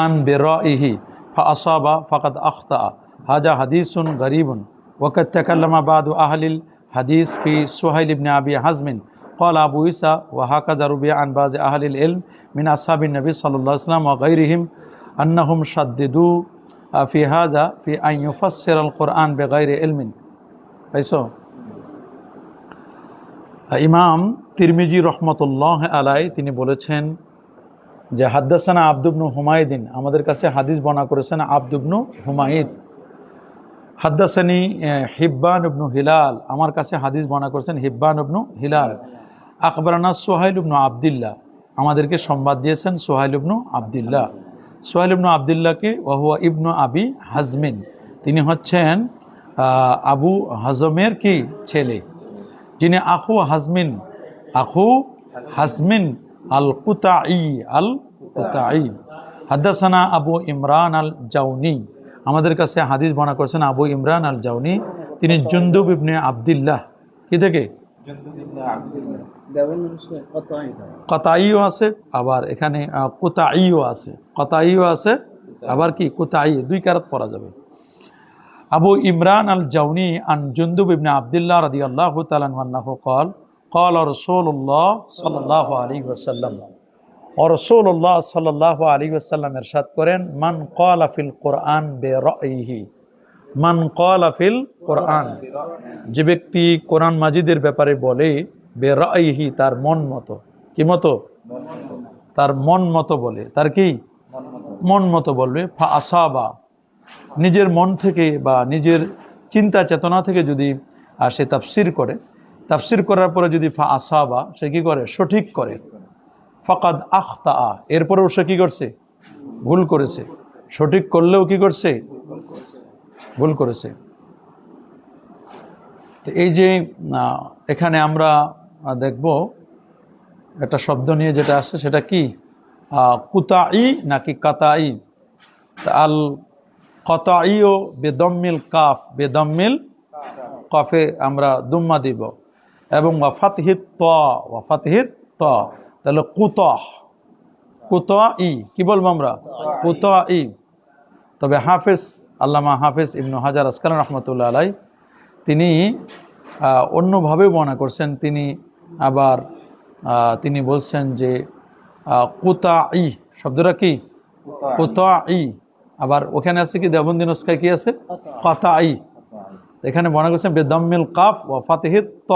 আন বেরাইহি ফাসাবা ফাকাদ আখতা হাজা হাদিসুন গরিবুন ওয়াকাদ তাকাল্লামা বাদু আহলিল হাদিস ফি সুহাইল ইবনে আবি হাজমিন قال أبو عيسى وهكذا روي عن بعض أهل العلم من أصحاب النبي صلى الله عليه وسلم وغيرهم أنهم شددوا في هذا في أن يفسر القرآن بغير علم পাইছো ইমাম তিরমিজি রহমতুল্লাহ আলাই তিনি বলেছেন যে হাদ্দাসানা আব্দুবনু হুমায়দিন আমাদের কাছে হাদিস বর্ণনা করেছেন আব্দুবনু হুমায়দ। হাদ্দাসানি হিব্বান ইবনু হিলাল আমার কাছে হাদিস বনা করেছেন হিব্বান ইবনু হিলাল। আকবরানা সোহাইল ইবনু আবদুল্লাহ আমাদেরকে সংবাদ দিয়েছেন সোহাইল ইবনু আবদুল্লাহ। সোহাইল ইবনু আবদুল্লাহকে ওহুয়া ইবনু আবি হাজমিন। তিনি হচ্ছেন আবু হাজমের কি ছেলে? যিনি আখু হাজমিন আখু হাজমিন আল কুতাই হাদ্দাসানা আবু ইমরান আল জাউনি আমাদের কাছে হাদিস বর্ণনা করেছেন আবু ইমরান আল জাউনি তিনি জুন্দুব ইবনে আবদুল্লাহ। কি থেকে? কতাইও আছে আবার এখানে কুতাইও আছে। কতাইও আছে আবার কি? কুতাই দুই কারাত পড়া যাবে। আবু ইমরান আল জাউনি আন জুন্দুব ইবনে আবদুল্লাহ রাদি আল্লাহ তালাহ কল কল রসোল্লাহ সাল্লাহ আলী ওসাল্লাম ও রসোল্লাহ সাল্লাহ আলী ওসাল্লাম এরশাদ করেন, মান আফিল কোরআন বে রহি মান কল আফিল কোরআন যে ব্যক্তি কোরআন মাজিদের ব্যাপারে বলে বে রহি তার মন মতো। কি মতো? তার মন মতো বলে। তার কি? মন মতো বলবে। ফা আসাবা। নিজের মন থেকে বা নিজের চিন্তা চেতনা থেকে যদি সে তাফসির করে তাফসির করার পরে যদি ফা আসাবা, সে কি করে? সঠিক করে। ফাকাদ আখতা আ এরপরেও সে কি করছে? ভুল করেছে। সঠিক করলেও কি করছে? ভুল করেছে। তো এই যে এখানে আমরা দেখব, একটা শব্দ নিয়ে যেটা আসছে, সেটা কি? কুতাই নাকি কাতাই? আল কতাইও বেদম্মিল কাফ, বেদম্মিল কফে আমরা দুম্মা দিব। এবং ওয়াফাতহিত ত ওয়াফাতহিত ত। তাহলে কুত কুত ই কি বলব আমরা? কুত ই। তবে হাফেজ আল্লামা হাফেজ ইবনু হাজার আসকান রহমতুল্লাহ আলাই তিনি অন্যভাবে বর্ণনা করছেন। তিনি আবার তিনি বলছেন যে কুতা ই শব্দটা কি? কুতা ই। আবার ওখানে আছে কি? দেবন্দিন উস্কায় কি আছে? কথা আই এখানে মনে করছেন বেদম্মিল কাফ ও ফাতেহিত ত।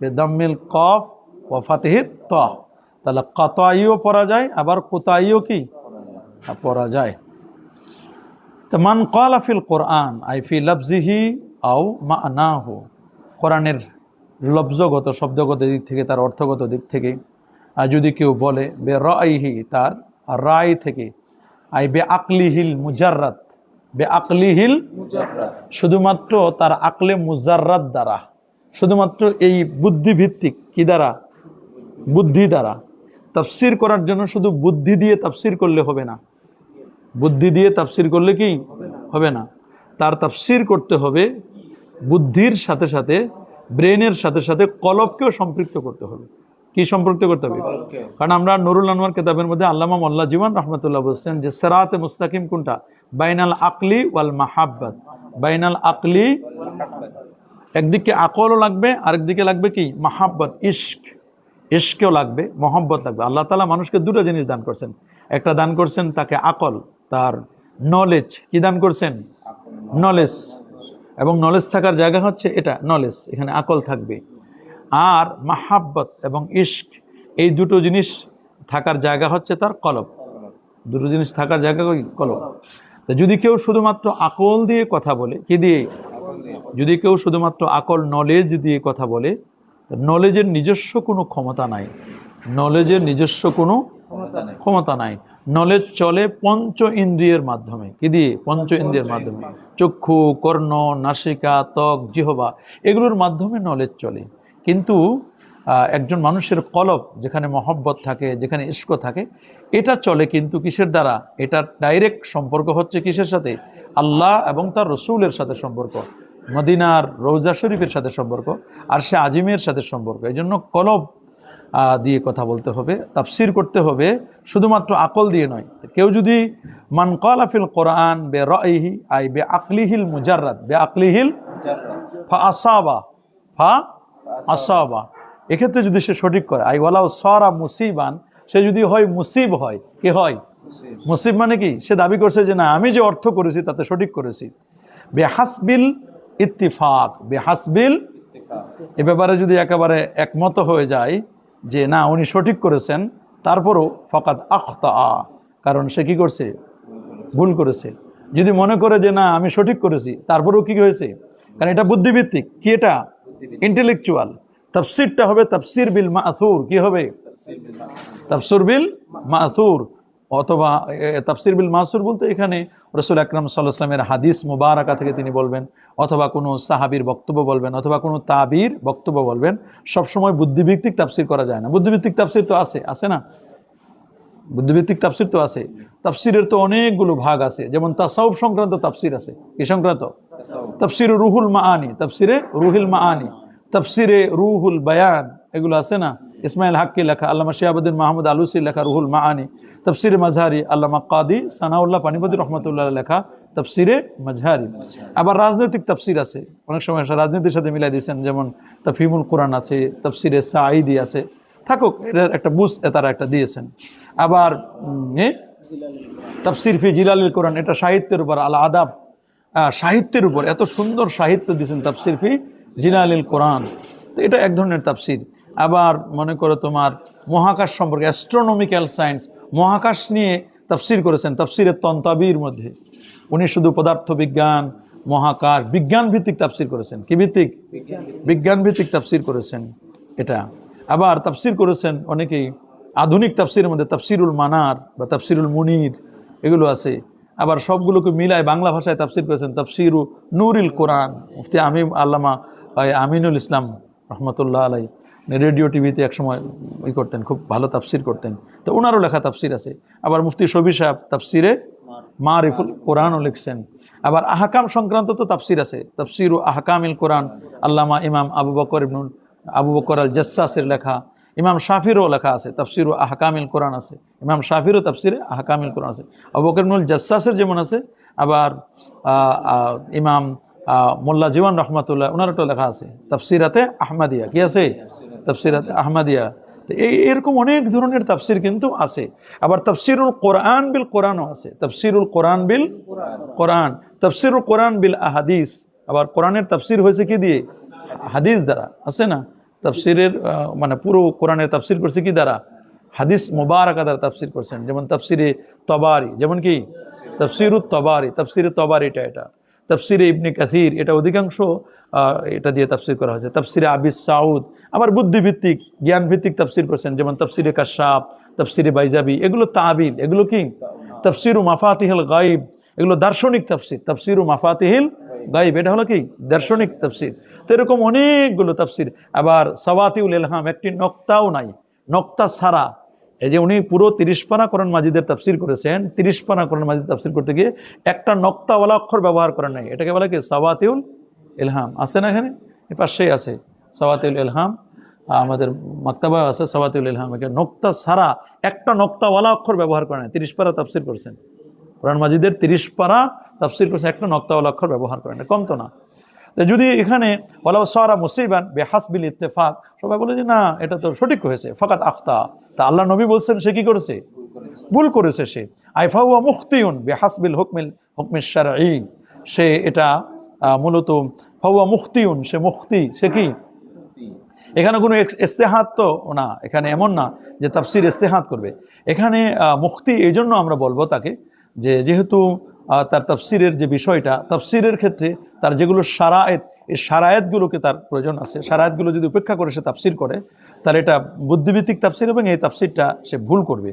বেদম্মিল কফ ও ফাতেহিত ত। তাহলে কতাইও পড়া যায় আবার কোতাইও কি? পড়া যায়। তো মান কলা ফিল কোরআন আই ফি লফজিহি আও মা না হো কোরআনের লব্জগত শব্দগত দিক থেকে তার অর্থগত দিক থেকে আর যদি কেউ বলে বে রাইহি তার রায় থেকে আই বে আকলিহিল মুজাররাত বে আকলিহিল শুধুমাত্র তার আকলে মুজাররাত দ্বারা। শুধুমাত্র এই বুদ্ধিভিত্তিক কি দ্বারা? বুদ্ধি দ্বারা। তাফসির করার জন্য শুধু বুদ্ধি দিয়ে তাফসির করলে হবে না। বুদ্ধি দিয়ে তাফসির করলে কি হবে না? তার তাফসির করতে হবে বুদ্ধির সাথে সাথে ব্রেনের সাথে সাথে কলবকেও সম্পৃক্ত করতে হবে। কি সম্পৃক্ত করতে হবে? কারণ আমরা নুরুল আনোয়ার কেতাবের মধ্যে আল্লামা মোল্লা জীবন রহমতুল্লাহ বলছেন যে সেরাতে মুস্তাকিম কোনটা? বাইনাল আকলি ওয়াল মাহাব্বাত। বাইনাল আকলি একদিকে আকলও লাগবে, আরেকদিকে লাগবে কি? মাহাব্বত, ইশক। ইশকেও লাগবে, মহব্বত লাগবে। আল্লাহ তালা মানুষকে দুটো জিনিস দান করছেন। একটা দান করছেন তাকে আকল, তার নলেজ কি দান করছেন? নলেজ এবং নলেজ থাকার জায়গা হচ্ছে এটা নলেজ এখানে আকল থাকবে। আর মাহাব্বত এবং ইশক, এই দুটো জিনিস থাকার জায়গা হচ্ছে তার কলব। দুটো জিনিস থাকার জায়গা কলব। যদি কেউ শুধুমাত্র আকল দিয়ে কথা বলে, কি দিয়ে? যদি কেউ শুধুমাত্র আকল নলেজ দিয়ে কথা বলে নলেজের নিজস্ব কোনো ক্ষমতা নাই। নলেজের নিজস্ব কোনো ক্ষমতা নাই। নলেজ চলে পঞ্চ ইন্দ্রিয়ের মাধ্যমে। কি দিয়ে? পঞ্চ ইন্দ্রিয়ের মাধ্যমে। চক্ষু কর্ণ নাসিকা ত্বক জিহবা এগুলোর মাধ্যমে নলেজ চলে। কিন্তু একজন মানুষের কলব যেখানে মহব্বত থাকে যেখানে ইস্ক থাকে এটা চলে কিন্তু কিসের দ্বারা? এটা ডাইরেক্ট সম্পর্ক হচ্ছে কিসের সাথে? আল্লাহ এবং তার রসুলের সাথে সম্পর্ক। মদিনার রৌজা শরীফের সাথে সম্পর্ক আর সে আজিমের সাথে সম্পর্ক। এই জন্য কলব দিয়ে কথা বলতে হবে, তাফসির করতে হবে, শুধুমাত্র আকল দিয়ে নয়। কেউ যদি মান কলাফিল কোরআন বে রহি আই বে আকলিহিল মুজাররাদ বে আকলিহিল ফা আসাবা ফা আসাবা। এক্ষেত্রে যদি সে সঠিক করে, আই ওয়ালাউ সরা মুসিবান, সে যদি হয় মুসিব হয়, কে হয়? মুসিব মানে কি? সে দাবি করছে যে না, আমি যে অর্থ করেছি তাতে সঠিক করেছি। বে বেহাসবিল ইত্তিফাক বেহাসবিল এ ব্যাপারে যদি একেবারে একমত হয়ে যায় যে না উনি সঠিক করেছেন তারপরও ফকাত আখতা কারণ সে কি করছে? ভুল করেছে। যদি মনে করে যে না আমি সঠিক করেছি তারপরেও কি হয়েছে? কারণ এটা বুদ্ধিভিত্তিক কি এটা? ইন্টেলেকচুয়াল। তাফসিরটা হবে তাফসির বিল মাথুর। কি হবে? তাফসুর বিল মাথুর। অথবা তাফসির বিল মাসুর বলতে এখানে রসুল আকরাম সাল্লাহামের হাদিস মুবারাকা থেকে তিনি বলবেন, অথবা কোনো সাহাবির বক্তব্য বলবেন, অথবা কোনো তাবির বক্তব্য বলবেন, সবসময় বুদ্ধিভিত্তিক তাফসির করা যায় না। বুদ্ধিভিত্তিক তাফসির তো আছে আছে না? বুদ্ধিভিত্তিক তাফসির তো আছে। তাফসিরের তো অনেকগুলো ভাগ আছে, যেমন তাসাউফ সংক্রান্ত তাফসির আছে। কি সংক্রান্ত? তাফসিরে রুহুল মাআনি, তাফসিরে রুহুল মাআনি, তাফসিরে রুহুল বায়ান, এগুলো আছে না? ইসমাইল হাক্কি লেখা আল্লামা শিয়াবুদ্দিন মাহমুদ আলুসি লেখা, রুহুল মাআনি, তাফসিরে মাজহারি আল্লামা কাদি সানাউল্লাহ পানিপতি রহমতুল্লাহ লেখা, তফসিরে মাজহারি। আবার রাজনৈতিক তফসির আছে, অনেক সময় রাজনীতির সাথে মিলাই দিয়েছেন, যেমন তফিমুল কোরআন আছে, তাফসিরে সাঈদি আছে। থাকুক এটার একটা বুঝ তারা একটা দিয়েছেন। আবার তাফসির ফি জিলালিল কোরআন, এটা সাহিত্যের উপর, আল আদাব সাহিত্যের উপর, এত সুন্দর সাহিত্য দিয়েছেন তাফসির ফি জিলালিল কোরআন। তো এটা এক ধরনের তাফসির। আবার মনে করো তোমার মহাকাশ সম্পর্কে অ্যাস্ট্রোনমিক্যাল সায়েন্স মহাকাশ নিয়ে তাফসির করেছেন, তাফসিরের তন্তাবির মধ্যে। উনি শুধু পদার্থবিজ্ঞান, মহাকাশ বিজ্ঞান ভিত্তিক তাফসির করেছেন। কি ভিত্তিক? বিজ্ঞান ভিত্তিক তাফসির করেছেন এটা। আবার তাফসির করেছেন অনেকেই, আধুনিক তাফসিরের মধ্যে তাফসিরুল মানার বা তাফসিরুল মুনির, এগুলো আছে। আবার সবগুলোকে মিলায় বাংলা ভাষায় তাফসির করেছেন, তাফসিরু নুরিল কোরআন। মুফতি আমিম আল্লামা আমিনুল ইসলাম রহমতুল্লাহ আলাই রেডিও টিভিতে একসময় ই করতেন, খুব ভালো তাফসির করতেন। তো ওনারও লেখা তাফসির আছে। আবার মুফতি শবি সাহেব তাফসিরে মারিফুল কোরআনও লিখছেন। আবার আহকাম সংক্রান্ত তো তাফসির আছে। তাফসির ও আহকামিল কোরআন, আল্লামা ইমাম আবু বকর ইবনুল, আবু বকর আল জাসাসের লেখা, ইমাম শাফিরও লেখা আছে, তাফসির ও আহকামিল কোরআন আছে। ইমাম শাফিরও তাফসিরে আহকামিল কোরআন আছে। আবু বকর ইবনুল জাসাসের যেমন আছে, আবার ইমাম মোল্লা জীবন রহমতুল্লাহ ওনারও তো লেখা আছে, তাফসিরাতে আহমাদিয়া। কি আছে? তাফসিরাতে আহমাদিয়া। তো এই এরকম অনেক ধরনের তাফসির কিন্তু আছে। আবার তাফসিরুল কোরআন বিল কোরআনও আছে। তাফসিরুল কোরআন বিল কোরআন। তাফসিরুল কোরআন বিল আহাদিস। আবার কোরআনের তাফসির হয়েছে কি দিয়ে? হাদিস দ্বারা। আছে না? তাফসিরের মানে পুরো কোরআনের তাফসির করছে কি দ্বারা? হাদিস মোবারকা দ্বারা তাফসির করছেন। যেমন তাফসিরে তবারি। যেমন কি? তাফসিরুত তবারি। তাফসিরে তবারিটা এটা। তাফসিরে ইবনে কাথির এটা অধিকাংশ এটা দিয়ে তাফসির করা হয়েছে। তাফসিরে আবিস সাউদ, আবার বুদ্ধিভিত্তিক জ্ঞানভিত্তিক তাফসির করছেন, যেমন তাফসিরে কাশাব, তাফসিরে বাইজাবি, এগুলো তাবিল এগুলো কি? তাফসিরু মাফাতিহিল গাইব এগুলো দার্শনিক তাফসির, তাফসিরু মাফাতিহিল গাইব এটা হলো কি? দার্শনিক তাফসির। তো এরকম অনেকগুলো তাফসির, আবার সওয়াতিউল ইলহাম, একটি নক্তাও নাই, নক্তা ছাড়া এই যে উনি পুরো তিরিশ পানা কোরআন মাজিদের তাফসির করেছেন তিরিশ পানা কোরআন মাজিদ তাফসির করতে গিয়ে একটা নক্তাওয়ালা অক্ষর ব্যবহার করেন নাই। এটাকে বলে কি? সাওয়াতিউল ইলহাম। আছে না এখানে? এ পাশেই আছে। সাওয়াতিউল ইলহাম। আমাদের মাক্তাবা আছে সাওয়াতিউল ইলহাম। এখানে নক্তা ছাড়া একটা নক্তাওয়ালা অক্ষর ব্যবহার করে নাই। তিরিশ পারা তাফসির করেছেন। কোরআন মাজিদের তিরিশ পারা তাফসির করেছেন, একটা নক্তাওয়ালা অক্ষর ব্যবহার করেন কম তো না। যদি এখানে ওলাও সারা মুসিবান বেহাসবিল ইত্তেফাক সবাই বলে যে, না, এটা তো সঠিক হয়েছে, ফাকাত আখতা তা আল্লাহ নবী বলছেন, সে কি করেছে? ভুল করেছে সে। আইফাউয়া মুখতিউন বেহাসবিল হুকমিল হুকমিল শারঈ সে এটা মূলত ফাউয়া মুখতিউন সে মুক্তি সে কি? এখানে কোনো ইস্তেহাত তো না, এখানে এমন না যে তাফসির ইস্তেহাত করবে। এখানে মুক্তি এই জন্য আমরা বলব তাকে যে, যেহেতু তার তাফসিরের যে বিষয়টা, তাফসিরের ক্ষেত্রে তার যেগুলো সারায়েত, এই সারায়েতগুলোকে তার প্রয়োজন আছে। সারায়েতগুলো যদি উপেক্ষা করে সে তাফসির করে, তার এটা বুদ্ধিভিত্তিক তাফসির এবং এই তাফসিরটা সে ভুল করবে।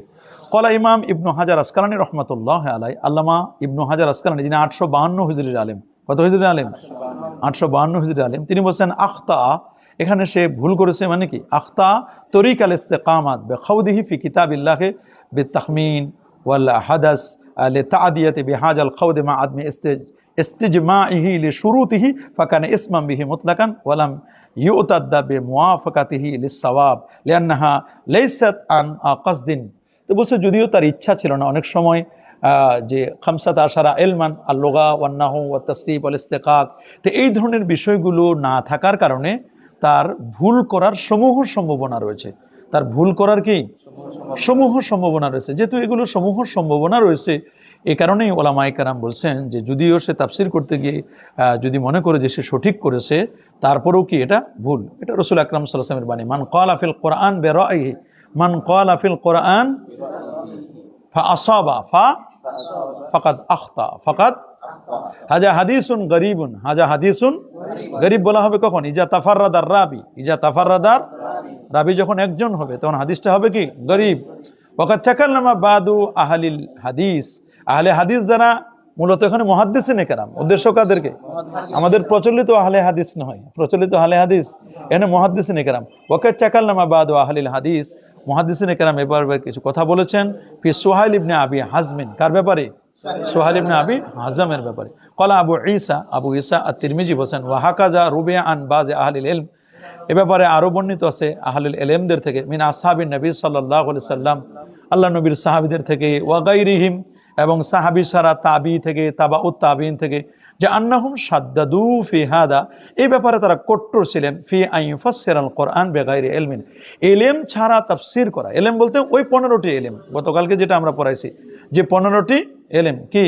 কলা ইমাম ইবনু হাজার আসকালানি রহমতুল্লাহ আলাই আল্লামা ইবনু হাজার আসকালানি, যিনি আটশো বাহান্ন হুজরির আলেম। কত হুজরির আলেম? আটশো বাহান্ন হুজরির আলেম। তিনি বলছেন, আখতা, এখানে সে ভুল করেছে মানে কি? আখতা তরিক আল ইস্তেকামাত বে খৌদিহি ফি কিতাব ইল্লাহে বে তখমিন ওয়াল হাদাস তাদিয়াতে বেহাজ আল খৌদে মা আদমি ইস্তে ইস্তিজমাইহি লিশুরুতিহি ফাকানা ইসমাম বিহি মুতলাকান ওয়ালাম ইউতাদ্দা বিমুয়াফাকাতিহি লিসসাওয়াব, লিআন্নাহা লাইসাত আন কাসদিন। তো বলছে, যদিও তার ইচ্ছা ছিল না, অনেক সময় যে খামসাত আশারা এলমান আল্লোগা ওয়ান্নাহু ওয়া তসরিফ আল ইস্তেকাক তো এই ধরনের বিষয়গুলো না থাকার কারণে তার ভুল করার সমূহ সম্ভাবনা রয়েছে। তার ভুল করার কি? সমূহ সম্ভাবনা রয়েছে। যেহেতু এগুলো সমূহ সম্ভাবনা রয়েছে, এ কারণেই ওলামাই কারাম বলছেন যে যদিও সে তাফসির করতে গিয়ে যদি মনে করে যে সে সঠিক করেছে, তারপরেও কি এটা ভুল? এটা রসুল আকরাম সাল্লামের বাণী, মান কল আফিল কোরআন বের মান কল আফিল কোরআন ফা আখতা। হাজা হাদিসুন গরিবুন, হাজা হাদিসুন গরিব বলা হবে কখন? ইজা তাফাররাদার রাবি, ইজা তাফাররাদার রাবি যখন একজন হবে, তখন হাদিসটা হবে কি? গরিব। ওকাত চাকাল্লামা বাদু আহলিল হাদিস। আহলে হাদিস দ্বারা মূলত এখানে মহাদ্দিসিন কেরাম। উদ্দেশ্য কাদেরকে? আমাদের প্রচলিত আহলে হাদিস নয়। প্রচলিত আহলে হাদিস, এখানে মহাদ্দিসিন কেরাম। ওকাত চাকাল্লামা বাদু আহলিল হাদিস। মহাদ্দিসিন কেরাম এবার কিছু কথা বলেছেন। ফি সোহাইল ইবনে আবি হাজমিন। কার ব্যাপারে? সোহাইল ইবনে আবি হাজামের ব্যাপারে। কলা আবু ঈসা আবু ঈসা আর তিরমিজি বসেন ওয়াহাকাজা রুবিয়া আন বাজে আহলিল ইলম। এ ব্যাপারে আরও বর্ণিত আছে আহলুল এলেমদের থেকে, মিন আসহাবিন নবী সাল্লাহ সাল্লাম, আল্লাহ নবীর সাহাবিদের থেকে ওয়াগাইরিহিম এবং সাহাবি সারা তাবি থেকে তাবা উ তাবিন থেকে, যে আন্নাহুম সাদ্দাদু ফি হাদা এই ব্যাপারে তারা কট্টর ছিলেন, ফি আইফাসের আল কোরআন বেগাইরি এলমিন এলেম ছাড়া তাফসির করা, এলেম বলতে ওই পনেরোটি এলেম, গতকালকে যেটা আমরা পড়াইছি, যে পনেরোটি এলেম কি?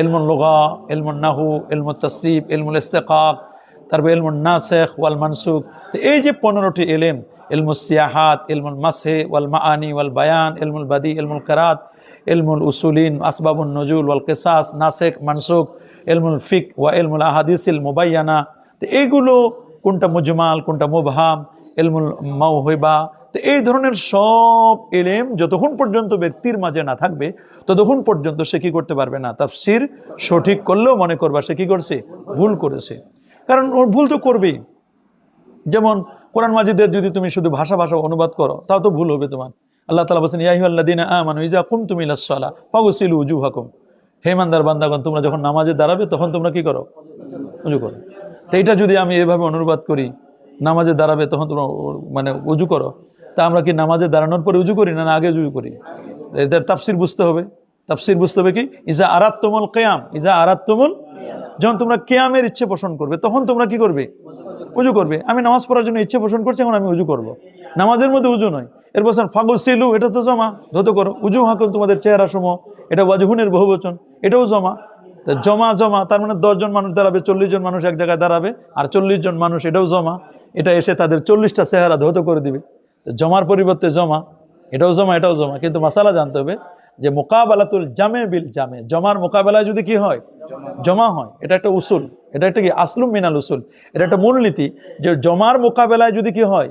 এলমুল লোগা এলমুল নাহু এলমুল তসরিফ এলমুল ইস্তেকাক তারপর এলমুল নাসেখ ওয়াল মানসুক তো এই যে পনেরোটি এলেম, এলমুল সিয়াহাত, এলমুল মাসে ওয়াল মাআনি, ওয়াল বায়ান, এলমুল বাদি, এলমুল কারাত, এলমুল উসুলিন, আসবাবুন নজুল, ওয়াল কেসাস নাসেক মানসুক এলমুল ফিক ওয়া এলমুল আহাদিসিল মুবাইয়ানা। তো এইগুলো কোনটা মুজমাল, কোনটা মুবহাম, এলমুল মাউহিবা তো এই ধরনের সব এলেম যতক্ষণ পর্যন্ত ব্যক্তির মাঝে না থাকবে, ততক্ষণ পর্যন্ত সে কি করতে পারবে না? তাফসির সঠিক করলেও মনে করবা, সে কি করছে? ভুল করেছে। কারণ ওর ভুল তো করবেই। যেমন কোরআন মাজিদের যদি তুমি শুধু ভাষা ভাষা অনুবাদ করো, তাও তো ভুল হবে তোমার। আল্লাহ তালা বলছেন ইয়াহিউল্লাদিন আমানু ইজা কুম তুমি লাসলা ফাগুসিলু উজু হাকুম হেমান্দার বান্দাগণ, তোমরা যখন নামাজে দাঁড়াবে, তখন তোমরা কি করো? উজু করো। তো এইটা যদি আমি এভাবে অনুবাদ করি, নামাজে দাঁড়াবে, তখন তোমরা মানে উজু করো। তা আমরা কি নামাজে দাঁড়ানোর পরে উজু করি না আগে উজু করি? এদের তাফসির বুঝতে হবে। তাফসির বুঝতে হবে কি? ইজা আরাত আরাত্তমল কেয়াম ইজা আরাত আরাত্তমল যখন তোমরা কেয়ামের ইচ্ছে পোষণ করবে, তখন তোমরা কি করবে? উজু করবে। আমি নামাজ পড়ার জন্য ইচ্ছে পোষণ করছি, এখন আমি উজু করব। নামাজের মধ্যে উজু নয়। এর বলছেন ফাগল সিলু এটা তো জমা, ধত করো। উজু হাকুন তোমাদের চেহারা সমূহ, এটা ওয়াজহুনের বহুবচন, এটাও জমা। জমা জমা, তার মানে দশজন মানুষ দাঁড়াবে, চল্লিশ জন মানুষ এক জায়গায় দাঁড়াবে, আর চল্লিশ জন মানুষ এটাও জমা। এটা এসে তাদের চল্লিশটা চেহারা ধৌত করে দিবে। জমার পরিবর্তে জমা, এটাও জমা এটাও জমা। কিন্তু মাসালা জানতে হবে যে মোকাবেলাতুল জামে বিল জামে, জমার মোকাবেলায় যদি কি হয়? জমা হয়। এটা একটা উসুল। এটা একটা কি? আসলুম মিনাল উসুল। এটা একটা মূলনীতি যে জমার মোকাবেলায় যদি কি হয়?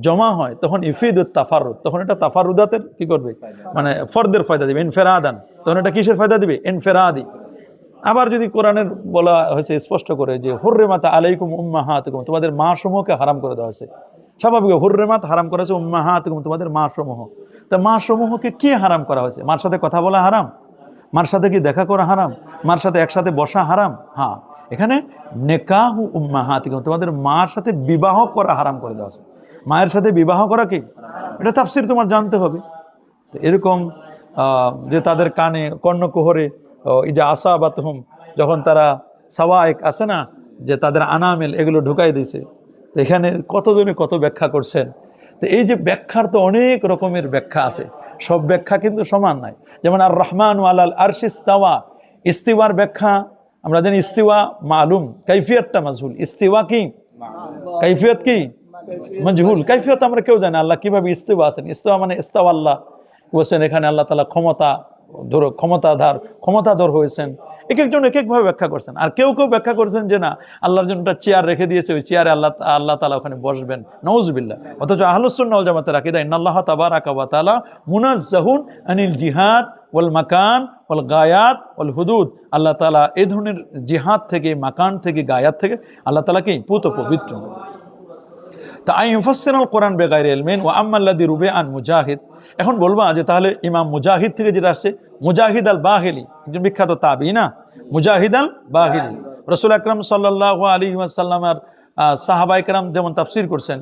জমা হয়, তখন ইফিদুত তাফারুদ তখন এটা তাফারুদাতের কি করবে? মানে ফর্দের ফায়দা দিবে। ইনফেরাদান। তখন এটা কিসের ফায়দা দিবে? ইনফেরাদি। আবার যদি কোরআনের বলা হয়েছে, স্পষ্ট করে যে হুর্রে মাতা আলাইকুম উম্মা হাতুকুম তোমাদের মা সমূহকে হারাম করে দেওয়া হয়েছে। স্বাভাবিক হুর্রে মাত হারাম করা হয়েছে উম্মা হাতুকুম তোমাদের মা সমূহ তা মা সমূহকে কি হারাম করা হয়েছে? মার সাথে কথা বলা হারাম? মার সাথে কি দেখা করা হারাম? মার সাথে একসাথে বসা হারাম? হ্যাঁ। এখানে নেকাহু উম্মা হাতিকুম তোমাদের মার সাথে বিবাহ করা হারাম করে দেওয়া হয়েছে। মায়ের সাথে বিবাহ করা কি? এটা তাফসির তোমার জানতে হবে। তো এরকম যে তাদের কানে কর্ণকুহরে এই যে আসা বা যখন তারা সাওয়ায়েক আছে না, যে তাদের আনামেল এগুলো ঢুকাই দিয়েছে, তো এখানে কতজনে কত ব্যাখ্যা করছেন? তো এই যে ব্যাখ্যার তো অনেক রকমের ব্যাখ্যা আছে। সব ব্যাখ্যা কিন্তু সমান নাই। যেমন আর রহমান আলাল আরশিস্তাওয়া। ইস্তিওয়ার ব্যাখ্যা আমরা জানি ইস্তিওয়া মালুম। কৈফিয়তটা মাজহুল। ইস্তিওয়া কি? কৈফিয়ত কি? মজহুল। কৈফিয়ত আমরা কেউ জানি আল্লাহ কীভাবে ইস্তিওয়া আছেন? ইস্তিওয়া মানে ইস্তাওয়া আল্লাহ বলছেন এখানে আল্লাহ তালা ক্ষমতা ধরো ক্ষমতাধার ক্ষমতাধর হয়েছেন। এক একজন এক একভাবে ব্যাখ্যা করছেন। আর কেউ কেউ ব্যাখ্যা করছেন যে না, আল্লাহর জন্য একটা চেয়ার রেখে দিয়েছে, ওই চেয়ারে আল্লাহ আল্লাহ তালা ওখানে বসবেন। নওজবিল্লা অথচ ওয়াল জামাতের রাকিদা ইন্নাল্লাহ তাবারাকা ওয়া তাআলা মুনাজ্জাহুন আনিল জিহাদ ওয়াল মাকান ওয়াল গায়াত ওয়াল হুদুদ। আল্লাহ তাআলা এই ধরনের জিহাদ থেকে, মাকান থেকে, গায়াত থেকে আল্লাহ তালাকে পুত পবিত্র। তা আই মুফাসসিরুল কোরআন বেগাইর ইলমিন, ওয়া আম্মাল্লাযী রুবে আন মুজাহিদ। এখন বলবা যে তাহলে ইমাম মুজাহিদ থেকে যেটা আসছে, মুজাহিদ আল বাহিলি একজন বিখ্যাত তাবি না? মুজাহিদ আল বাহিরি রসুল আকরম সাল্লাহ আলী সাল্লামের সাহাবাই কেরাম যেমন তাফসির করছেন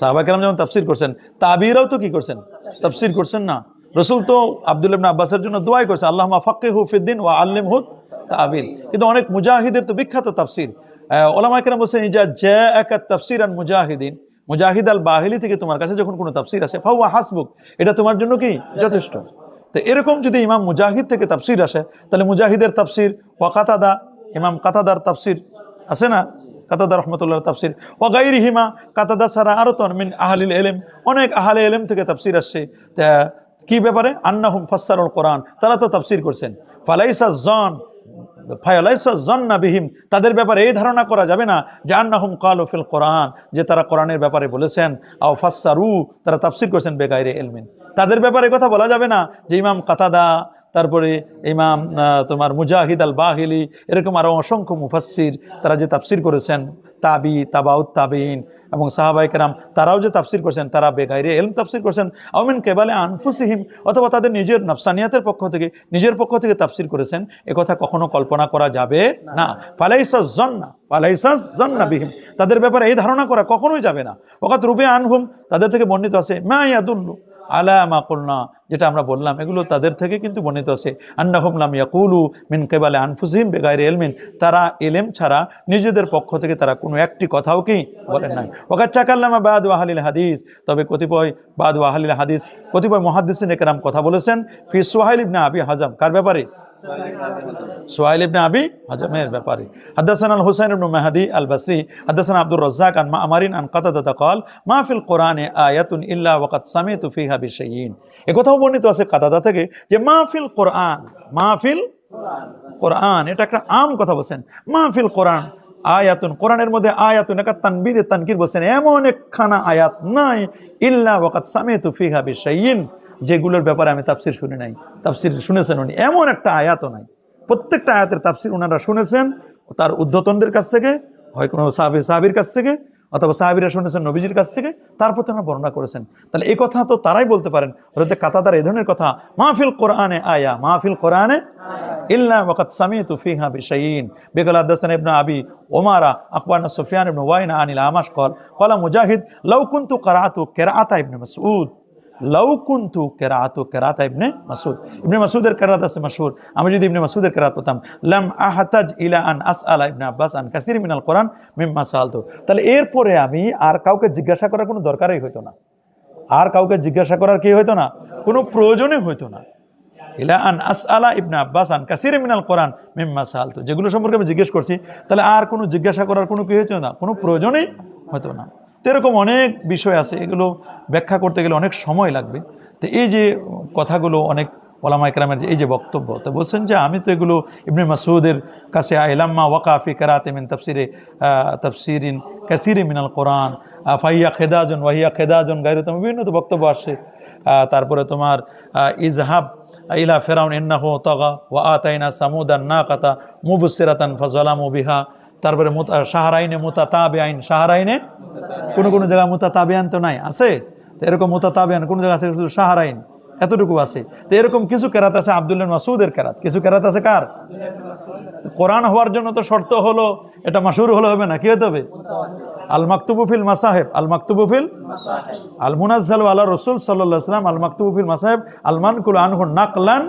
সাহাবাই কেরাম যেমন তাফসির করছেন, তাবিরাও তো কি করছেন? তাফসির করছেন না। রসুল তো আব্দুল ইবনা আব্বাসের জন্য দোয়াই করছে আল্লাহ ফাক্কে হুফিদ্দিন ও আল্লিম হুদ তাবিল কিন্তু অনেক মুজাহিদের তো বিখ্যাত তাফসির। ওলামা কেরাম বলছেন, ইজা জে এক তাফসির আন মুজাহিদিন। মুজাহিদ আল বাহিলি থেকে তোমার কাছে যখন কোনো তাফসির আসে ফাউয়া হাসবুক, এটা তোমার জন্য কি? যথেষ্ট। তো এরকম যদি ইমাম মুজাহিদ থেকে তাফসির আসে, তাহলে মুজাহিদের তাফসির, ওয়া কাতাদা, ইমাম কাতাদার তাফসির আছে না? কাতাদা রহমতুল্লাহ তাফসির। ওয়া গাইরিহিমা কাতাদা ছাড়া আরও তো মিন আহলিল এলেম অনেক আহলে এলেম থেকে তাফসির আসছে। কি ব্যাপারে? আন্নাহুম ফাসসারুল কোরআন। তারা তো তাফসির করছেন। ফালাইসা জন ফায়ালাইসা জন্না বিহিম, তাদের ব্যাপারে এই ধারণা করা যাবে না যে আন্নাহুম কাল ফিল কোরআন, যে তারা কোরআনের ব্যাপারে বলেছেন, আও ফাসসারু তারা তাফসির করেছেন বেগাইরে এলমিন তাদের ব্যাপারে কথা বলা যাবে না যে ইমাম কাতাদা, তারপরে ইমাম তোমার মুজাহিদ আল বাহিলি এরকম আরও অসংখ্য মুফাসির তারা যে তাফসির করেছেন, তাবি, তাবাউত তাবিন এবং সাহাবাই কেরাম তারাও যে তাফসির করছেন তারা বেগাইরে এলম তাফসির করছেন। আউমিন কেবালে আনফুসিহিম অথবা তাদের নিজের নফসানিয়াতের পক্ষ থেকে নিজের পক্ষ থেকে তাফসির করেছেন একথা কখনো কল্পনা করা যাবে না। ফালাইসাস জন্না ফালাইসাস জন্না বিহিম। তাদের ব্যাপারে এই ধারণা করা কখনোই যাবে না। ওকাত রূপে আনহুম তাদের থেকে বর্ণিত আছে মা ইয়াদুল্লু যেটা আমরা বললাম, এগুলো তাদের থেকে কিন্তু বর্ণিত আছে। ইয়াকুলু মিন কেবালে বেগাইরে এলমিন তারা এলেম ছাড়া নিজেদের পক্ষ থেকে তারা কোনো একটি কথাও কি বলেন নাই। ওকাত চাকাল্লামা বাদ ওয়াহালিল হাদিস, তবে কতিপয় বাদ ওয়াহালিল হাদিস, কতিপয় মহাদিসিন একরাম কথা বলেছেন। ফি সোহাইল না আবি হাজাম, কার ব্যাপারে? সোহাইল ইবনে আবি হাজামের ব্যাপারে। হাদাসান আল হুসাইন ইবনু মাহাদি আল বাসরি হাদাসান আব্দুর রাজ্জাক আন মামারিন আন কাতাদাতা কল মাহফিল কোরআনে আয়াতুন ইল্লা ওয়াকাত সামিতু ফিহা বিশাইয়িন। এ কথাও বর্ণিত আছে কাতাদা থেকে যে, মা ফিল কোরআন, মা ফিল কোরআন। এটা একটা আম কথা বলছেন। মাহফিল কোরআন, আয়াতুন, কোরআনের মধ্যে আয়াতুন একা তানবিরে তানকির বলছেন, এমন একখানা আয়াত নাই, ইল্লা ওয়াকাত সামিতু ফিহা বিশাইয়িন। যেগুলোর ব্যাপারে আমি তাফসির শুনি নাই। তাফসির শুনেছেন উনি। এমন একটা আয়াতও নাই। প্রত্যেকটা আয়াতের তাফসির ওনারা শুনেছেন, তার উদ্ধতনদের কাছ থেকে, হয় কোনো সাহাবি সাহাবির কাছ থেকে, অথবা সাহাবিরা শুনেছেন নবীজির কাছ থেকে তারপর তারা বর্ণনা করেছেন। তাহলে এই কথা তো তারাই বলতে পারেন। হরতে কাতাদার এ ধরনের কথা, মাহফিল কোরআনে আয়া, মাহফিল কোরআনে ইল্লা ওয়াকাত সামিতু ফিহা বিশাইন বিকাল আদাসান ইবনে আবি ওমারা আকবান সুফিয়ান ইবনে ওয়াইনা আনিল আমাশ কল, কলা মুজাহিদ, লাউ কুনতু ক্বারাতু ইবনে মাসউদ। লাউ কুন্তু কেরাতু, কেরাতা ইবনে মাসুদ ইবনে মাসুদের কেরাত আছে মাসহুর আমি যদি ইবনে মাসুদের কেরাত হতাম লাম আহতাজ ইলা আন আসআলা ইবনে আব্বাস আন কাসির মিনাল কোরআন মিম্মা সালতু তাহলে এরপরে আমি আর কাউকে জিজ্ঞাসা করার কোনো দরকারই হইতো না। আর কাউকে জিজ্ঞাসা করার কি হইতো না? কোনো প্রয়োজনই হইতো না। ইলা আন আসআলা ইবনে আব্বাস আন কাসির মিনাল কোরআন মিম্মা সালতু যেগুলো সম্পর্কে আমি জিজ্ঞেস করছি, তাহলে আর কোনো জিজ্ঞাসা করার কোনো কি হইতো না? কোনো প্রয়োজনই হতো না। তো এরকম অনেক বিষয় আছে, এগুলো ব্যাখ্যা করতে গেলে অনেক সময় লাগবে। তো এই যে কথাগুলো অনেক ওলামা ইকরামের এই যে বক্তব্য, তো বলছেন যে আমি তো এগুলো ইবনে মাসুদের কাছে আইলাম্মা ওয়াকাফি কারাতে মিন তফসিরে তফসিরিন কাসিরে মিনাল কোরআন ফাইয়া খেদাজন, ওয়াহিয়া খেদাজন গাইরে তোমার বিভিন্ন তো বক্তব্য আসছে। তারপরে তোমার ইজহাব ইলা ফেরাউন ইন্নাহ তগা, ওয়া আতাইনা সামুদান না কাতা মুবসিরাতান ফজলামু বিহা তারপরে সাহার সাহারাইনে মোতা তাবে আইন সাহারাইনে কোনো কোনো জায়গায় মোতা তাবে আইন তো নাই, আছে? তো এরকম মোতা তাবে আইন কোনো জায়গায় আছে? শুধু সাহারাইন এতটুকু আছে। তো এরকম কিছু কেরাত আছে আবদুল্লাহ মাসুদের কেরাত। কিছু কেরাত আছে কার? কোরআন হওয়ার জন্য তো শর্ত হলো, এটা মাসুর হলে হবে না, কি হতে হবে? আল মাকতুবুফিল মাসাহেব আল মাকতুবুফিল আল মুনাজ্জাল আল্লাহ রসুল সাল্লাম আল মাকতুবুফিল মাসাহেব আল মানকুল আনহু নাকলান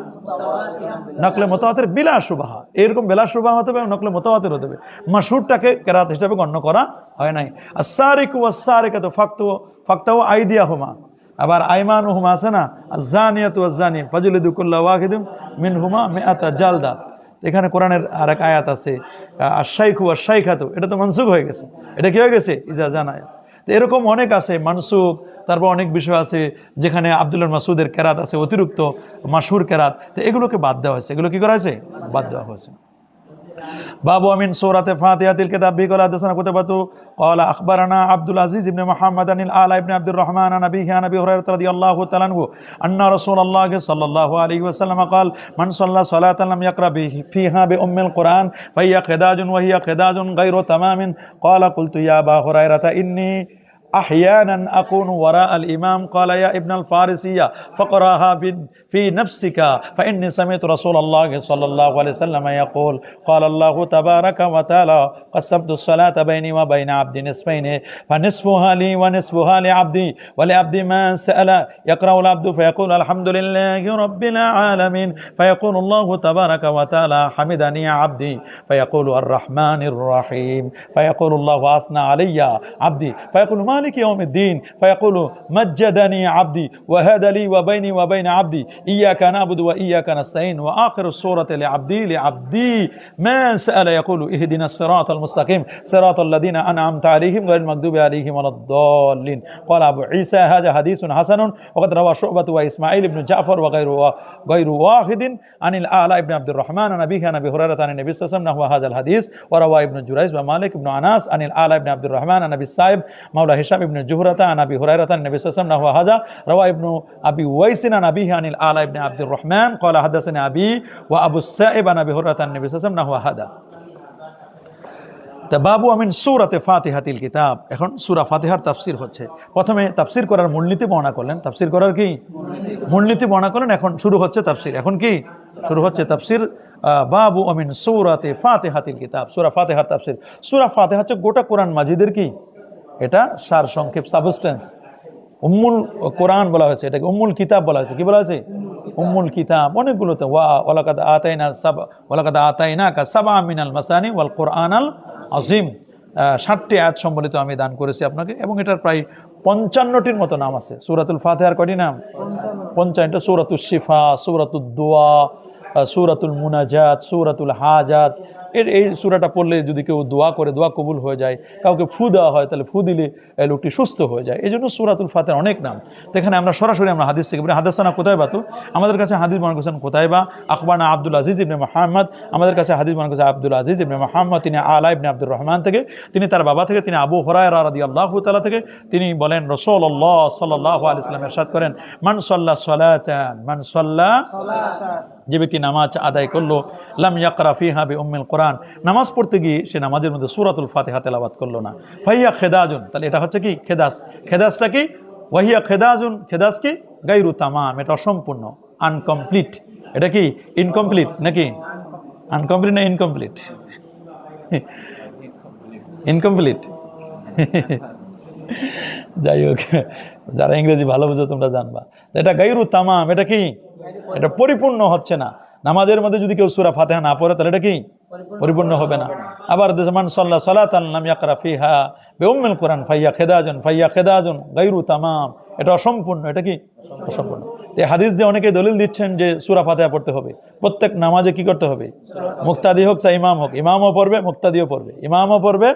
নকলে মোতাবাতের বিলা সুবাহা এরকম বেলা সুবাহ হতে হবে নকলে মোতাবাতের হতে হবে মাসুরটাকে কেরাত হিসাবে গণ্য করা হয় নাই। আসারিক ও আসারিকা তো ফাক্ত ফাক্তাও আইদিয়া হুমা আবার আইমান হুমা আছে না? আজানিয়া তু আজানি ফজলুদুকুল্লাহ ওয়াহিদুম মিন হুমা মেআতা জালদা। এখানে কোরআনের আর এক আয়াত আছে। আশাইখু আশাইখাতু এটা তো মানসুখ হয়ে গেছে। এটা কি হয়ে গেছে? ইজা জানায়। তো এরকম অনেক আছে, মানসুখ, তারপর অনেক বিষয় আছে যেখানে আবদুল্লাহ মাসুদের কেরাত আছে, অতিরিক্ত মাসুর কেরাত। তো এগুলোকে বাদ দেওয়া হয়েছে। এগুলো কি করা হয়েছে? বাদ দেওয়া হয়েছে। باب ومن سورة فاتحة الكتاب به قال حدثنا قتيبة قال أخبرنا عبد العزيز بن محمد عن الآل بن عبد الرحمن عن أبيه عن أبي هريرة رضي الله تعالى عنه أن رسول الله صلى الله عليه وسلم قال من صلى صلاة لم يقرأ فيها بأم القرآن فهي خداج وهي خداج غير تمام. قال قلت يا أبا هريرة إني أحيانا أكون وراء الإمام. قال يا ابن الفارسية فقرأها في- نفسك فإني سمعت رسول الله صلى الله عليه وسلم يقول قال الله تبارك وتعالى قسمت الصلاة بيني وبين عبد نصفين فنصفها لي ونصفها لعبدي ولعبدي ما سأل يقرأ العبد فيقول الحمد لله رب العالمين فيقول الله تبارك وتعالى حمدني عبدي. فيقول الرحمن الرحيم فيقول الله أثنى علي عبدي. فيقول مالك يوم الدين؟ فيقول مجدني عبدي وهذا لي وبيني وبين عبدي. إياك نعبد وإياك نستعين. وآخر السورة لعبدي لعبدي ما سأل يقول اهدنا الصراط المستقيم. صراط الذين أنعمت عليهم غير المغضوب عليهم ولا الضالين. قال أبو عيسى هذا حديث حسن. وقد روى شعبة وإسماعيل بن جعفر وغير غير واحد عن الأعلى بن عبد الرحمن عن أبيه عن أبي هريرة عن النبي صلى الله عليه وسلم نحو هذا الحديث. وروى ابن جريج ومالك بن أناس عن الأعلى بن عبد الرحمن عن أبي السائب مولى هشام হিসাব ইবনে জুহরাতা, আন আবি হুরাইরাতা নবী সাল্লাল্লাহু আলাইহি হাজা। রাওয়া ইবনু আবি ওয়াইসিন আন আবিহি আনিল আলা ইবনে আব্দুর রহমান ক্বালা হাদাসানা আবি ওয়া আবু সাইব, আন আবি হুরাইরাতা নবী সাল্লাল্লাহু আলাইহি হাদা। তা বাবু আমিন সুরাতে ফাতিহাতিল কিতাব। এখন সুরা ফাতিহার তাফসির হচ্ছে। প্রথমে তাফসির করার মূলনীতি বর্ণনা করলেন। তাফসির করার কি? মূলনীতি বর্ণনা করলেন। এখন শুরু হচ্ছে তাফসির। এখন কি? শুরু হচ্ছে তাফসির বাবু আমিন সুরাতে ফাতেহাতিল কিতাব। সুরা ফাতেহার তাফসির। সুরা ফাতেহা হচ্ছে গোটা কোরআন মাজিদের কি? এটা সার সংক্ষেপ সাবস্টেন্স উম্মুল কোরআন বলা হয়েছে এটাকে উম্মুল কিতাব বলা হয়েছে। কি বলা হয়েছে? উম্মুল কিতাব। অনেকগুলোতে ওয়া আতাইনা সাবা আতাইনা কা সাবা মিনাল মাসানি ওয়াল কোরআনাল আজিম আহ, ষাটটি আয়াত সম্বলিত আমি দান করেছি আপনাকে এবং এটার প্রায় পঞ্চান্নটির মতো নাম আছে। সুরাতুল ফাতেহার কয়টি নাম? পঞ্চান্নটা সুরাতুল শিফা সুরাতুল দোয়া সুরাতুল মুনাজাত সুরাতুল হাজাত এর এই সুরাটা পড়লে যদি কেউ দোয়া করে, দোয়া কবুল হয়ে যায়, কাউকে ফু দেওয়া হয়, তাহলে ফু দিলে লোকটি সুস্থ হয়ে যায়। এই জন্য সুরাতুল ফাতের অনেক নাম। তো এখানে আমরা সরাসরি আমরা হাদিস থেকে বলি, হাদাসানা কোথায় বা তো? আমাদের কাছে হাদিস মনে করছেন কোথায় বা আখবানা আব্দুল আজিজ ইবনে মাহমদ আমাদের কাছে হাদিস মনে করছে আব্দুল আজিজ ইবনে মাহমদ তিনি আলা ইবনে আব্দুর রহমান থেকে, তিনি তার বাবা থেকে, তিনি আবু হরায় রাদি আল্লাহ তালা থেকে, তিনি বলেন রসোল আল্লাহ সাল্লাহ আলি ইসলাম এরশাদ করেন, মান সাল্লাহ সালাতান, মান যে ব্যক্তি নামাজ আদায় করল, লাম ইয়াকরা ফিহা বি উম্মিল কোরআন। নামাজ পড়তে গিয়ে সে নামাজের মধ্যে সুরাতুল ফাতিহা তেলাওয়াত করল না। ফাইয়া খেদাজুন, তাহলে এটা হচ্ছে কি? খেদাস খেদাসটা কি? ওয়াহিয়া খেদাজুন খেদাস কি? গাইরু তামাম, এটা অসম্পূর্ণ, আনকমপ্লিট। এটা কি? ইনকমপ্লিট নাকি? আনকমপ্লিট না ইনকমপ্লিট? ইনকমপ্লিট। যাই হোক যারা ইংরেজি ভালো বুঝো, তোমরা জানবা। এটা গাইরু তামাম, এটা কি? এটা পরিপূর্ণ হচ্ছে না। নামাজের মধ্যে যদি কেউ সুরা ফাতেহা না পড়ে, তাহলে এটা কি? পরিপূর্ণ হবে না। আবার মান সাল্লাহ সালাত নাম ইয়াকরা ফিহা বেউম্মিল কোরআন, ফাইয়া খেদাজন ফাইয়া খেদাজন গাইরু তামাম। এটা অসম্পূর্ণ, এটা কি? অসম্পূর্ণ। এই হাদিস যে অনেকে দলিল দিচ্ছেন যে সুরা ফাতেহা পড়তে হবে। প্রত্যেক নামাজে কি করতে হবে? মুক্তাদি হোক চা ইমাম হোক। ইমামও পড়বে, মুক্তাদিও পড়বে। ইমামও পড়বে,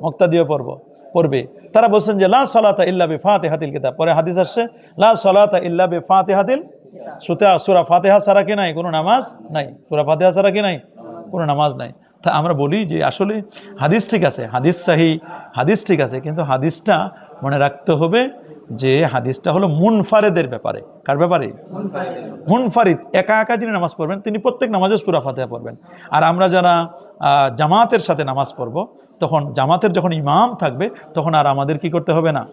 মুক্তাদিও পড়ব। পড়বে। তারা বলছেন যে, লা সলাতা ইল্লা বে ফাতে হাতিল কিতাব। পরে হাদিস আসছে, লা সলাতা ইল্লা বে ফাতে হাতিল সুতে সুরা ফাতেহা ছাড়া কি নাই? কোনো নামাজ নাই। সুরা ফাতেহা ছাড়া কি নাই? কোনো নামাজ নাই। তা আমরা বলি যে, আসলে হাদিস ঠিক আছে, হাদিস সাহি, হাদিস ঠিক আছে, কিন্তু হাদিসটা মনে রাখতে হবে যে, হাদিসটা হলো মুনফারেদের ব্যাপারে। কার ব্যাপারে? মুনফারিদ। একা একা যিনি নামাজ পড়বেন, তিনি প্রত্যেক নামাজে সুরা ফাতেহা পড়বেন। আর আমরা যারা জামাতের সাথে নামাজ পড়ব তখন জামাতের যখন ইমাম থাকবে, তখন আর আমাদের কি করতে হবে না?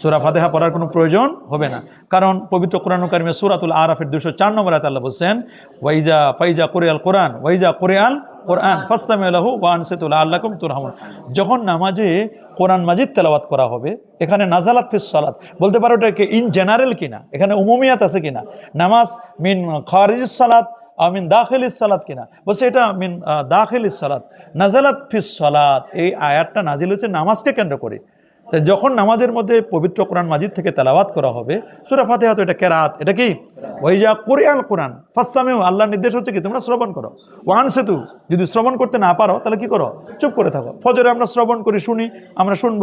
সুরা ফাতেহা পড়ার কোনো প্রয়োজন হবে না। কারণ পবিত্র কোরআন কারিমে সুরাতুল আরাফের দুশো চার নম্বর আল্লাহ বলছেন, ওয়াইজা ফাইজা কোরিয়াল কোরআন, ওয়াইজা কোরিয়াল কোরআন ফাস্তামে আল্লাহ ওয়ান সেতুল আল্লাহম তুরহামুন। যখন নামাজে কোরআন মাজিদ তেলাওয়াত করা হবে, এখানে নাজালাত ফিস সালাত। বলতে পারো এটাকে ইন জেনারেল কিনা? এখানে উমুমিয়াত আছে কিনা? নামাজ মিন খারিজ সালাত মিন দাখিল সালাত কিনা? বলছে, এটা মিন দাখিল সালাত। নাজালাত ফিস সালাত। এই আয়াতটা নাজিল হচ্ছে নামাজকে কেন্দ্র করে। তো যখন নামাজের মধ্যে পবিত্র কোরআন মাজিদ থেকে তেলাওয়াত করা হবে, সুরা ফাতেহা তো এটা কেরাত, এটা কি? ওই যা কোরআন কোরআন ফাস্তামেও আল্লাহর নির্দেশ হচ্ছে কি তোমরা শ্রবণ করো। ওয়ান সেতু যদি শ্রবণ করতে না পারো, তাহলে কি করো? চুপ করে থাকো। ফজরে আমরা শ্রবণ করি, শুনি, আমরা শুনব।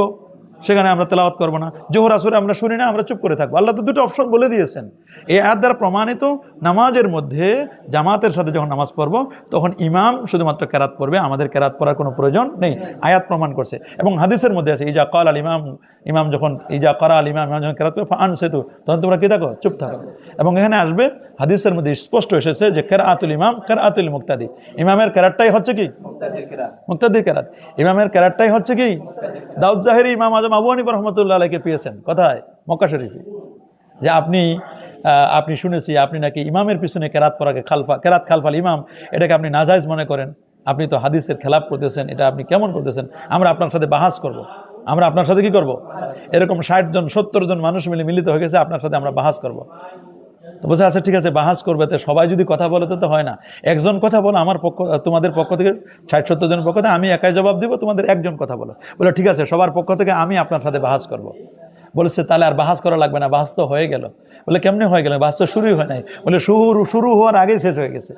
সেখানে আমরা তেলাওয়াত করব না। জোহর আসরে আমরা শুনি না আমরা চুপ করে থাকব। আল্লাহ তো দুটো অপশন বলে দিয়েছেন। এই আয়াত দ্বারা প্রমাণিত নামাজের মধ্যে জামাতের সাথে যখন নামাজ পড়ব তখন ইমাম শুধুমাত্র কেরাত পড়বে আমাদের কেরাত পড়ার কোনো প্রয়োজন নেই। আয়াত প্রমাণ করছে। এবং হাদিসের মধ্যে আছে ইজা কল আল ইমাম ইমাম যখন ইজা করা আল ইমাম ইমাম যখন কেরাত করবে আন সেতু তখন তোমরা কি থাকো? চুপ থাকো। এবং এখানে আসবে হাদিসের মধ্যে স্পষ্ট এসেছে যে কেরা আতুল ইমাম কেরা আতুল মুক্তাদি। ইমামের কেরাতটাই হচ্ছে কি? মুক্তাদির কেরাত। ইমামের কেরাতটাই হচ্ছে কি? দাউদ জাহেরি ইমাম আজম আজম আবু হানিফা রহমতুল্লাহ আলাইকে পেয়েছেন কোথায়, মক্কা শরীফে যে আপনি আপনি শুনেছি, আপনি নাকি ইমামের পিছনে কেরাত পড়াকে খালফা, কেরাত খালফাল ইমাম, এটাকে আপনি নাজাইজ মনে করেন আপনি তো হাদিসের খেলাপ করতেছেন, এটা আপনি কেমন করতেছেন আমরা আপনার সাথে বাহাস করব। আমরা আপনার সাথে কি করব। এরকম ষাট জন, সত্তর জন মানুষ মিলে মিলিত হয়ে গেছে, আপনার সাথে আমরা বাহাস করব। তো বলছে আচ্ছা ঠিক আছে, বাহাস করবে। তো সবাই যদি কথা বলে, তো হয় না। একজন কথা বলো, আমার পক্ষ, তোমাদের পক্ষ থেকে, ষাট, সত্তর জনের পক্ষ থেকে আমি একাই জবাব দিব, তোমাদের একজন কথা বলো। বলে, ঠিক আছে, সবার পক্ষ থেকে আমি আপনার সাথে বাহাস করব। বলেছে, তাহলে আর বাহাস করা লাগবে না, বাহাস তো হয়ে গেল। বলে, কেমনে হয়ে গেল? বাহাস তো শুরুই হয় নাই। বলে, শুরু শুরু হওয়ার আগেই শেষ হয়ে গেছে।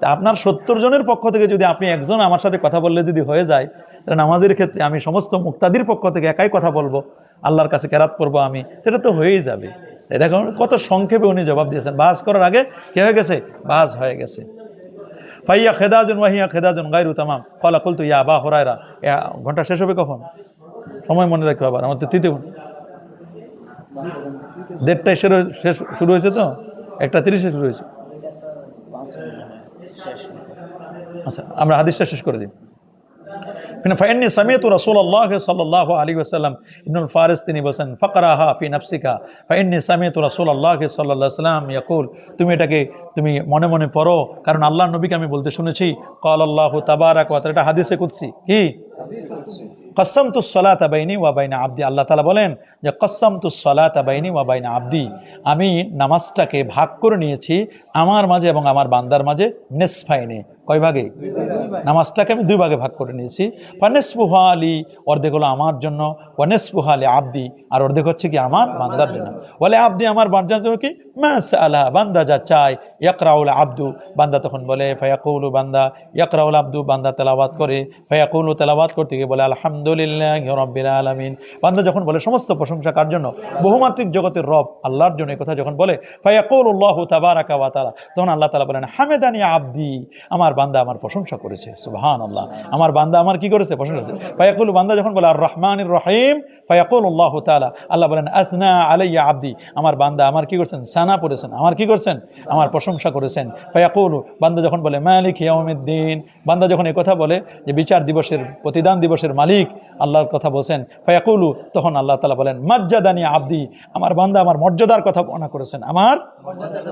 তা আপনার সত্তর জনের পক্ষ থেকে যদি আপনি একজন আমার সাথে কথা বললে যদি হয়ে যায়, তাহলে নামাজের ক্ষেত্রে আমি সমস্ত মুক্তাদির পক্ষ থেকে একাই কথা বলব। আল্লাহর কাছে কেরাত করব আমি। সেটা তো হয়েই যাবে। এই দেখো কত সংক্ষেপে উনি জবাব দিয়েছেন। বাস করার আগে কি হয়ে গেছে? বাস হয়ে গেছে। ফাইয়া খেদাজন ওয়াহিয়া খেদাজন গাইরু তামাম। কলা কুলতু ইয়া বা হরায়রা। ঘণ্টা শেষ হবে কখন? সময় মনে রাখবে আবার আমার তো তৃতীয় দেড়টায় শেষ শুরু হয়েছে তো? একটা তিরিশে শুরু হয়েছে। আচ্ছা আমরা হাদিসটা শেষ করে দিই। কিন্তু ফাইনি সামিয়ত রসুল্লাহ সাল্লাহ আলী আসাল্লাম ইবনুল ফারিস তিনি বলছেন ফকরাহা ফি নফসিকা ফাইনি সামিয়ত রসুল্লাহ সাল্লাহ সাল্লাম ইয়াকুল তুমি এটাকে তুমি মনে মনে পড়ো কারণ আল্লাহ নবীকে আমি বলতে শুনেছি কল আল্লাহ তাবারাক ওয়াত এটা হাদিসে কুদসি কি কসম তু সলাত বাইনি ওয়া বাইনা আব্দি আল্লাহ তালা বলেন যে কসম তু সলাত বাইনি ওয়া বাইনা আব্দি আমি নামাজটাকে ভাগ করে নিয়েছি আমার মাঝে এবং আমার বান্দার মাঝে নেসফাইনে কয় ভাগে নামাজটাকে আমি দুই ভাগে ভাগ করে নিয়েছি। ফানেসপুহা আলী অর্ধেক হলো আমার জন্য ওয়ানেসপুহা আলী আব্দি, আর অর্ধেক হচ্ছে কি আমার বান্দার জন্য। বলে আব্দি আমার বান্দার জন্য কি? মাস আল্লাহ বান্দা যা চায়, ইয়াকরাউল আব্দু। বান্দা তখন বলে, ফায়াকুলু বান্দা, ইয়াকরাউল আব্দু, বান্দা তেলাবাদ করে। ফায়াকুলু তেলাওয়াত করতে গিয়ে বলে, আলহামদুলিল্লাহ রব্বিল আলামিন। বান্দা যখন বলে, সমস্ত প্রশংসা কার জন্য? বহুমাত্রিক জগতের রব আল্লাহর জন্য কথা যখন বলে ফায়াকুল্লাহ তাবারাকা ওয়া তখন আল্লাহ তালা বলেন, হামেদানি আব্দি, আমার বান্দা আমার প্রশংসা করেছে। সুবহান আল্লাহ আমার বান্দা আমার কি করেছে? প্রশংসা করেছে। ফায়াকুল বান্দা যখন বলে আর রহমানির রহিম ফায়াকুল আল্লাহ তাআলা। আল্লাহ বলেন আথনা আলাইয়া আব্দি আমার বান্দা আমার কি করছেন? সানা পড়েছেন। আমার কি করছেন? আমার প্রশংসা করেছেন। ফায়াকুল বান্দা যখন বলে মালিক ইয়াউমিদ্দিন বান্দা যখন কথা বলে যে বিচার দিবসের প্রতিদান দিবসের মালিক আল্লাহর কথা বলছেন ফায়াকুলু তখন আল্লাহ তালা বলেন মর্যাদানি আব্দি আমার বান্দা আমার মর্যাদার কথা বর্ণনা করেছেন। আমার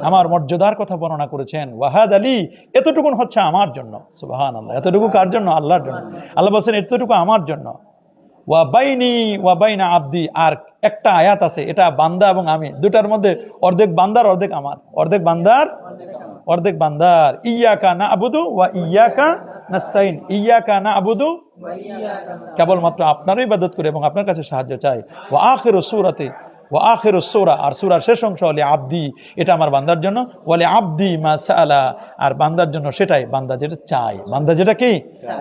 আমার মর্যাদার কথা বর্ণনা করেছেন। ওয়াহাদ আলী এতটুকুন হচ্ছে আমার জন্য। সুবাহান আল্লাহ এতটুকু কার জন্য? আল্লাহর জন্য। আল্লাহ বলছেন, এতটুকু আমার জন্য। ওয়া বাইনি, ওয়া বাইনা আব্দি। আর একটা আয়াত আছে, এটা বান্দা এবং আমি। দুটার মধ্যে অর্ধেক বান্দার, অর্ধেক আমার। অর্ধেক বান্দার অর্ধেক বান্দার। ইয়াকা না আবুদু ওয়া ইয়াকা নাস্তাইন ইয়াকা না আবুদু কেবলমাত্র আপনারই ইবাদত করে এবং আপনার কাছে সাহায্য চাই। ও আখের সুরাতে ও আখের সোরা আর সুরার শেষ অংশ হলে আব্দি এটা আমার বান্দার জন্য। বলে আব্দি মা সালা আর বান্দার জন্য সেটাই বান্দা যেটা চাই বান্দা যেটা কি?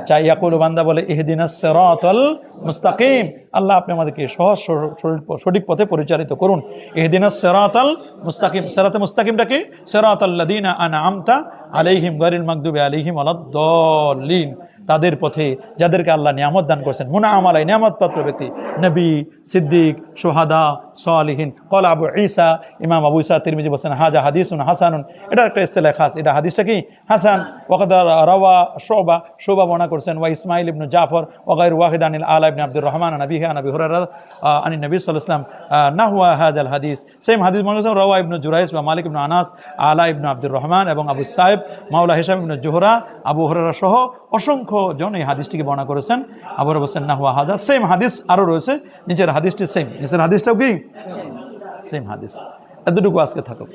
চাই ইয়াকুল বান্দা বলে এহদিন সেরাতল মুস্তাকিম। আল্লাহ আপনি আমাদেরকে সহজ সঠিক পথে পরিচালিত করুন। এহদিন সেরাতল মুস্তাকিম সেরাতে মুস্তাকিমটা কি? সেরাতাল্লাদিনা আনা আমতা আলাইহিম গরিল মাকদুবে আলাইহিম আলাদ্দলিন তাদের পথে যাদেরকে আল্লাহ নিয়ামত দান করছেন। মুনা আমালাই নিয়ামত পাত্র ব্যক্তি নবী সিদ্দিক সোহাদা সালিহিন। কল আবু ঈসা, ইমাম আবু ইসা তিরমিজি বলছেন, হাজা হাদিসুন হাসানুন। এটা একটা ইসলাহ খাস। এটা হাদিসটা কি? হাসান, ওয়াকাদা রাওয়া শোবা। শোভা বর্ণনা করছেন, ওয়া ইসমাইল ইবনু জাফর ওগাইর ওয়াহিদ আনিল আলা ইবনে আব্দুর রহমান নবী হা নবী হুরারা আনি নবী ওয়াসাল্লাম নাহুয়া হাদাল হাদিস। সেম হাদিস মনে করেছেন, রওয়া ইবনু জুরাইস বা মালিক ইবনু আনাস, আলা ইবনু আব্দুর রহমান এবং আবু সাহেব মাওলা হিসাম ইবনু জোহরা, আবু হুরারা সহ অসংখ্য জন এই হাদিসটিকে বর্ণনা করেছেন। আবুর বলছেন নাহুয়া হাজা সেম হাদিস আরও রয়েছে, নিচের হাদিসটি সেম নিচের হাদিসটাও কি? সেম হাদিস এতটুকু আজকে থাকুক